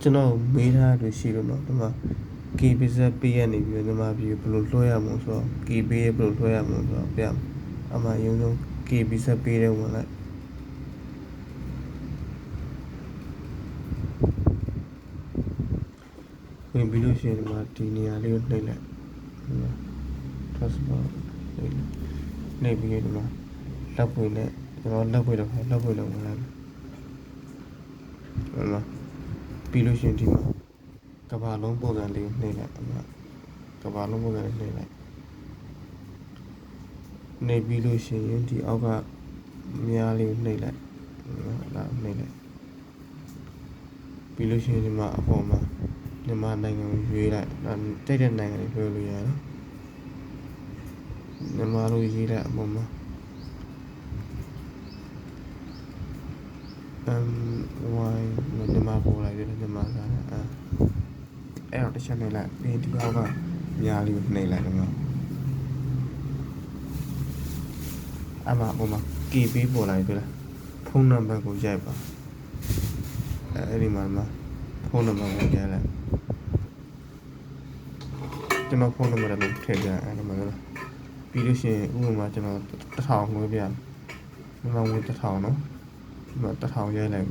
ကျွန်တော်မေးထားလို့ရှိလို့เนาะဒီမှာ K business ပေးရနေပြီးတော့မြန်မာပြည်ဘယ်လိုလွှဲရမလဲဆိုတော့ K ပေးရဘယ်လိုလွှဲရမလဲဆိုတော့ပြအမှရုံဆုံး K business ပေးတဲ့ဝင်လိုက်ဝင်ပြီးလို့ရှိရင်ဒီမှာဒီနေရာလေးကိုနှိပ်လိုက်ဒီမှာ transport နှိပ်လိုက်နှိပ်ပြီးတော့ဒီမှာလက်ပွေနဲ့ကျွန်တော်လက်ပွေတော့လက်ပွေတော့ဝင်လိုက်ဟိုမှာ ပြီးလို့ရှိရင်ဒီမှာကဘာလုံးပုံစံလေးကိုနှိပ်လိုက်အမကဘာလုံးပုံစံလေးနှိပ်လိုက်နှိပ်ပြီးလို့ရှိရင်ဒီအောက်ကမြားလေးကိုနှိပ်လိုက်နော်ဒါနှိပ်လိုက်ပြီးလို့ရှိရင်ဒီမှာအပေါ်မှာမြန်မာနိုင်ငံကိုရွေးလိုက်ဒါတိတ်တဲ့နိုင်ငံတွေရွေးလို့ရတယ်နော်မြန်မာလိုရေးလိုက်အပေါ်မှာ အမ်ဝိုင်းမြန်မာပေါ်လိုက်တယ်မြန်မာစားတယ်အာအဲ့တော့တစ်ချက်နှိပ်လိုက်ပြီးရင်ဒီဘောက်ကညာလေးကိုနှိပ်လိုက်တော့မှအမဟိုမှာ KB ပေါ်လိုက်ပြီလားဖုန်းနံပါတ်ကိုရိုက်ပါအဲ့အဲ့ဒီမှာမှာဖုန်းနံပါတ်ကိုရိုက်လိုက်ကျွန်တော်ဖုန်းနံပါတ်လည်းထည့်ပြအဲ့ဒီမှာလားပြီးလို့ရှိရင်ဥပမာကျွန်တော်တစ်ထောင်ငွေပြဒီမှာငွေတစ်ထောင်နော် ဒီမှာတစ်ထောင်ရိုက်လိုက်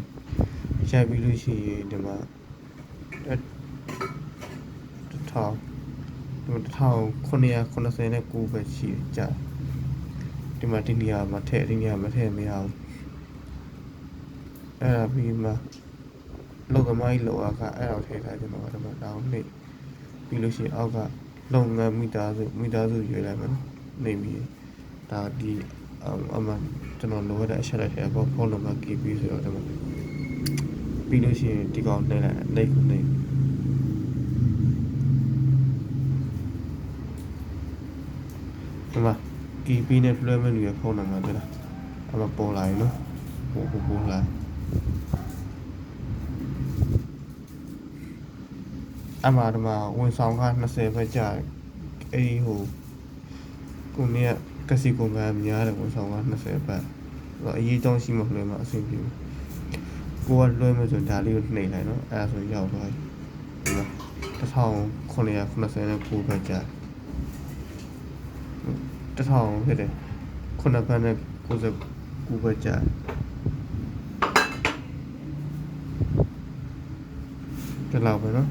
ရိုက်ပြီးလို့ရှိရင်ဒီမှာတစ်ထောင်ဒီမှာတစ်ထောင်990နဲ့9ပဲရှိတယ်ကြာဒီမှာဒီနေရာမှာထည့်ဒီနေရာမှာထည့်မရဘူးအဲ့ဒါပြီးမှလောကမိုင်းလောကအဲ့ဒါကိုထည့်ထားကျွန်တော်ဒီမှာတောင်းနေပြီးလို့ရှိရင်အောက်ကလုပ်ငန်းမိသားစုမိသားစုရွေးလိုက်မယ်နော်နေပြီးဒါဒီ အအမှကျွန်တော်လိုရတဲ့အချက်လက်ထဲပေါ့ဖုန်းနံပါတ် KB ဆိုတော့ဒီမှာပြီးလို့ရှိရင်ဒီကောင်နှိပ်လိုက်နှိပ်ကိုနှိပ်ဒီမှာ KB နဲ့လွှဲမဲ့လူရဲ့ဖုန်းနံပါတ်တွေ့လားအမပေါ်လာရင်နော်ဟိုဟိုပေါ်လာအမဒီမှာဝန်ဆောင်က20ပဲကြာတယ်အဲ့ဒီဟို ကိုမြတ်ကစီကွန်ကများတယ်ဝန်ဆောင်က20ပဲအဲ့တော့အရေးတောင်းရှိမှလွှဲမှာအဆင်ပြေဘူးကိုကလွှဲမယ်ဆိုရင်ဒါလေးကိုနှိပ်လိုက်နော်အဲ့ဒါဆိုရောက်သွားပြီဒီမှာ1990နဲ့9ပဲကြာတယ်1000ဖြစ်တယ်ခုနဘက်နဲ့99ပဲကြာတယ်ဒီလောက်ပဲနော်